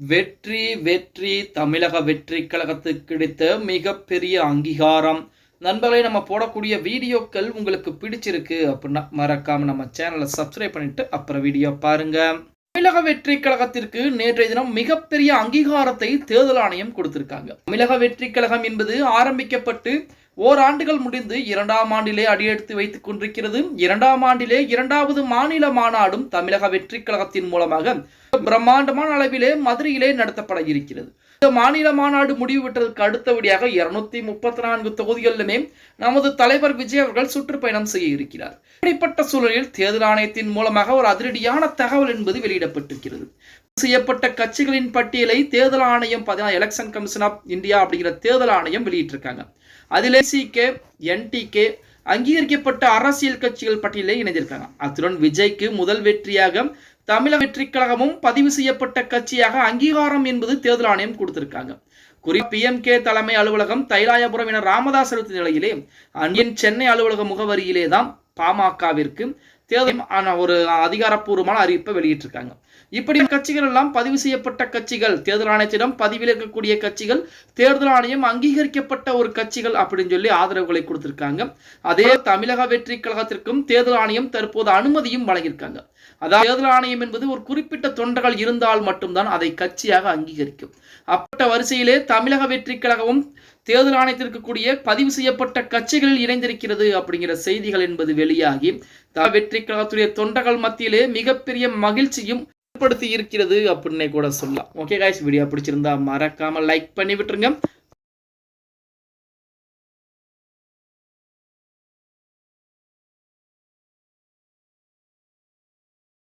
வெற்றி வெற்றி தமிழக வெற்றி கழகத்துக்கு கிடைத்த மிகப்பெரிய அங்கீகாரம். நண்பர்களே நம்ம போடக்கூடிய வீடியோக்கள் உங்களுக்கு பிடிச்சிருக்கு அப்படின்னா மறக்காம நம்ம சேனலை சப்ஸ்கிரைப் பண்ணிட்டு அப்புறம் வீடியோ பாருங்க. தமிழக வெற்றி கழகத்திற்கு நேற்றைய தினம் மிகப்பெரிய அங்கீகாரத்தை தேர்தல் ஆணையம் கொடுத்திருக்காங்க. தமிழக வெற்றி கழகம் என்பது ஆரம்பிக்கப்பட்டு ஓராண்டுகள் முடிந்து இரண்டாம் ஆண்டிலே அடியெடுத்து வைத்துக் கொண்டிருக்கிறது. இரண்டாம் ஆண்டிலே இரண்டாவது மாநில மாநாடும் தமிழக வெற்றி கழகத்தின் மூலமாக பிரம்மாண்டமான அளவிலே மதுரையிலே நடத்தப்பட இருக்கிறது. இந்த மாநில மாநாடு முடிவு அடுத்தபடியாக இருநூத்தி முப்பத்தி நான்கு தொகுதிகளிலுமே நமது தலைவர் விஜய் அவர்கள் சுற்றுப்பயணம் செய்ய இருக்கிறார். இப்படிப்பட்ட சூழலில் தேர்தல் ஆணையத்தின் மூலமாக ஒரு அதிரடியான தகவல் என்பது வெளியிடப்பட்டிருக்கிறது. செய்யப்பட்ட கட்சிகளின் பட்டியலை தேர்தல் ஆணையம் பார்த்தீங்கன்னா எலெக்ஷன் கமிஷன் ஆஃப் இந்தியா அப்படிங்கிற தேர்தல் ஆணையம் வெளியிட்டிருக்காங்க. அதில் சிகே என்டிகே அங்கீகரிக்கப்பட்ட அரசியல் கட்சிகள் பட்டியலே இணைந்திருக்காங்க அத்துடன் விஜய்க்கு முதல் வெற்றியாக தமிழக வெற்றி கழகமும் பதிவு செய்யப்பட்ட கட்சியாக அங்கீகாரம் என்பது தேர்தல் ஆணையம் கொடுத்திருக்காங்க. குறி பிஎம்கே தலைமை அலுவலகம் தைலாயபுரம் என ராமதாஸ் நிலையிலே அன்னியன் சென்னை அலுவலக முகவரியிலே தான் பாமகவிற்கு தேர்தல் ஒரு அதிகாரப்பூர்வமான அறிவிப்பை வெளியிட்டிருக்காங்க. இப்படி கட்சிகள் எல்லாம் பதிவு செய்யப்பட்ட கட்சிகள் தேர்தல் ஆணையத்திடம் பதிவில் இருக்கக்கூடிய கட்சிகள் தேர்தல் ஆணையம் அங்கீகரிக்கப்பட்ட ஒரு கட்சிகள் அப்படின்னு சொல்லி ஆதரவுகளை கொடுத்திருக்காங்க. அதே தமிழக வெற்றி கழகத்திற்கும் தேர்தல் ஆணையம் தற்போது அனுமதியும் வழங்கியிருக்காங்க. அதாவது தேர்தல் ஆணையம் என்பது ஒரு குறிப்பிட்ட தொண்டர்கள் இருந்தால் மட்டும்தான் அதை கட்சியாக அங்கீகரிக்கும். அப்பட்ட வரிசையிலே தமிழக வெற்றி கழகமும் தேர்தல் ஆணையத்திற்கு கூடிய பதிவு செய்யப்பட்ட கட்சிகளில் இணைந்திருக்கிறது அப்படிங்கிற செய்திகள் என்பது வெளியாகி வெற்றி வெற்றி கழகத்துடைய தொண்டர்கள் மத்தியிலே மிகப்பெரிய மகிழ்ச்சியும் ஏற்படுத்தி இருக்கிறது அப்படின்னே கூட சொல்லலாம். ஓகே காய்ஸ் வீடியோ பிடிச்சிருந்தா மறக்காம லைக் பண்ணி விட்டுருங்க.